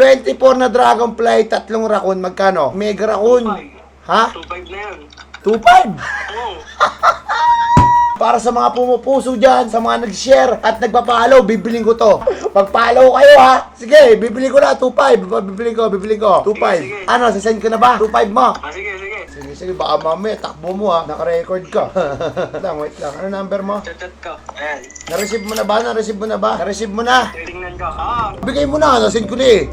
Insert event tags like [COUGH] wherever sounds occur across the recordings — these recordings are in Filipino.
24 na Dragonfly, tatlong raccoon, magkano? Mega raccoon. Ha? 2.5 na yan. 2.5? Oo. [LAUGHS] Para sa mga pumupuso dyan, sa mga nag-share at nagpa-follow, bibiling ko to. Pag-follow kayo ha. Sige, bibiling ko na 2.5. Bibiling ko, bibiling ko. 2.5. sige. Ano, sasend ko na ba? 2.5 mo. Ah, sige, sige. Sige, sige, baka mamaya, takbo mo ha. Naka-record ka. [LAUGHS] wait lang, wait lang. Ano number mo? Chat-chat ko. Ayan. Na-receive mo na ba? Na-receive mo na ba? Na-receive mo na. Titingnan ko. Ah, Bigay mo na, nasend ko na eh.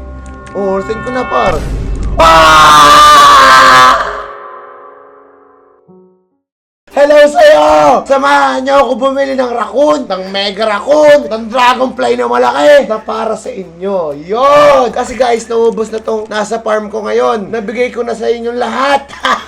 Oh, send ko na par. Ah! Hello sa'yo! Samahan niyo ako bumili ng raccoon, ng mega raccoon, ng dragonfly na malaki na para sa inyo. Yon! Kasi guys, naubos na tong nasa farm ko ngayon. Nabigay ko na sa inyong lahat.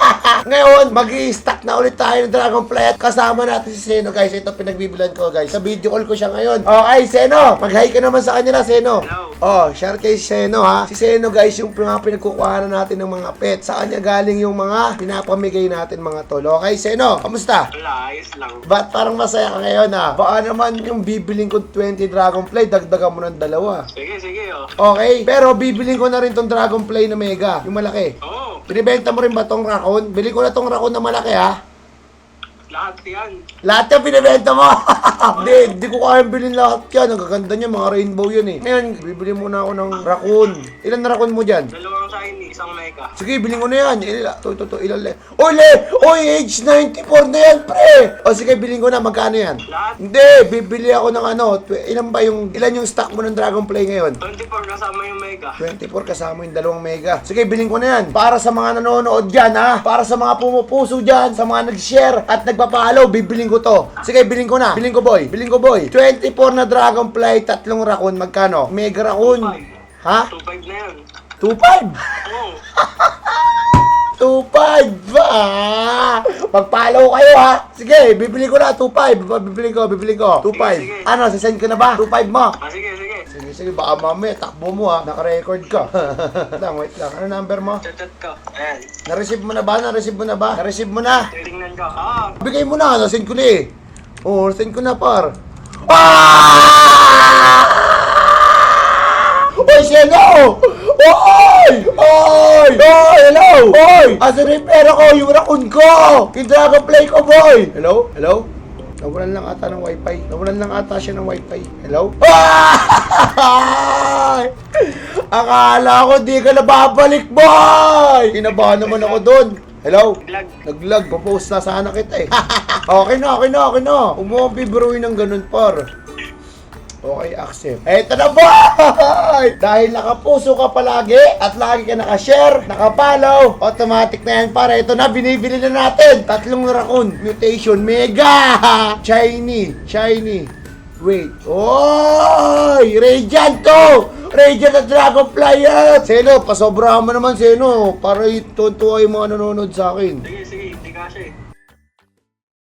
[LAUGHS] ngayon, mag stock na ulit tayo ng dragonfly at kasama natin si Seno guys. Ito pinagbibilan ko guys. Sa video call ko siya ngayon. Okay, Seno! Mag-hi ka naman sa kanila, Seno. Hello. Oh, share kay Seno ha. Si Seno guys, yung mga pinagkukuhanan natin ng mga pet. Sa kanya galing yung mga pinapamigay natin mga tol. Okay, Seno, kamusta? wala. Ayos lang. Ba't parang masaya ka ngayon ha? Baka naman yung bibiling ko 20 Dragonfly, dagdagan mo ng dalawa. Sige, sige, oh. Okay, pero bibiling ko na rin tong Dragonfly na mega, yung malaki. Oo. Binibenta mo rin ba tong raccoon? Bili ko na tong raccoon na malaki ha. Lahat yan. Lahat yung binibenta mo. [LAUGHS] Hindi, hindi ko kayang bilhin lahat yan. Ang gaganda niya, mga rainbow yun eh. Ngayon, bibili muna ako ng raccoon. Ilan na raccoon mo dyan? Dalawang shiny, isang mega. Sige, bilhin ko na yan. Ila, to, to, to, ilan le. Oy, le! Oy, age 94 na yan, pre! O sige, bilhin ko na. Magkano yan? Lahat. Hindi, bibili ako ng ano. tw- ilan ba yung, ilan yung stock mo ng Dragonfly ngayon? 24 kasama yung mega. 24 kasama yung dalawang mega. Sige, bilhin ko na yan. Para sa mga nanonood dyan, ha? Para sa mga pumupuso dyan, sa mga nag-share at nagpa-follow, bibiling ko to. Sige, bilhin ko na. Bilhin ko, boy. Bilhin ko, boy. 24 na Dragonfly, tatlong raccoon, magkano? Mega raccoon. Ha? 2.5 na yan. 2.5? Oo. 2.5 ba? Pag-follow kayo ha. Sige, bibili ko na 2.5. Bibili ko, bibili ko. 2.5. sige. Ano, sasend ko na ba? 2.5 mo. Ah, sige, sige. Sige, sige, baka mamaya, takbo mo ha. Naka-record ka. [LAUGHS] wait lang, wait lang. Ano number mo? Chat-chat ko. Ayan. Na-receive mo na ba? Na-receive mo na ba? Na-receive mo na. Titingnan ko. Ah, Bigay mo na, nasend ko na eh. Oo, send ko na par. Ah! Oy, Shelo! Oy! Oy! Oy! Hello! Oy! Asa na yung pera ko? Yung raccoon ko! Yung Dragonfly ko, boy! Hello? Hello? Nawalan lang ata ng wifi. Nawalan lang ata siya ng wifi. Hello? Ay! Akala ko di ka na babalik, boy! Kinabahan naman ako doon. Hello? lag. Naglag, popost na sana kita eh. [LAUGHS] okay na, okay na, okay na. Akong bibiruin ng ganun, par. Okay, accept. Eto na boy! [LAUGHS] Dahil nakapuso ka palagi at lagi ka nakashare, nakapollow, automatic na yan para ito na, binibili na natin. Tatlong raccoon, mutation, mega! [LAUGHS] Shiny, shiny. Wait. Oy! Radiant to! Radiant at Dragonfly yan! Seno, pasobrahan mo naman, Seno. Para itutuwa yung mga nanonood sa akin. Sige, sige. Hindi kasi.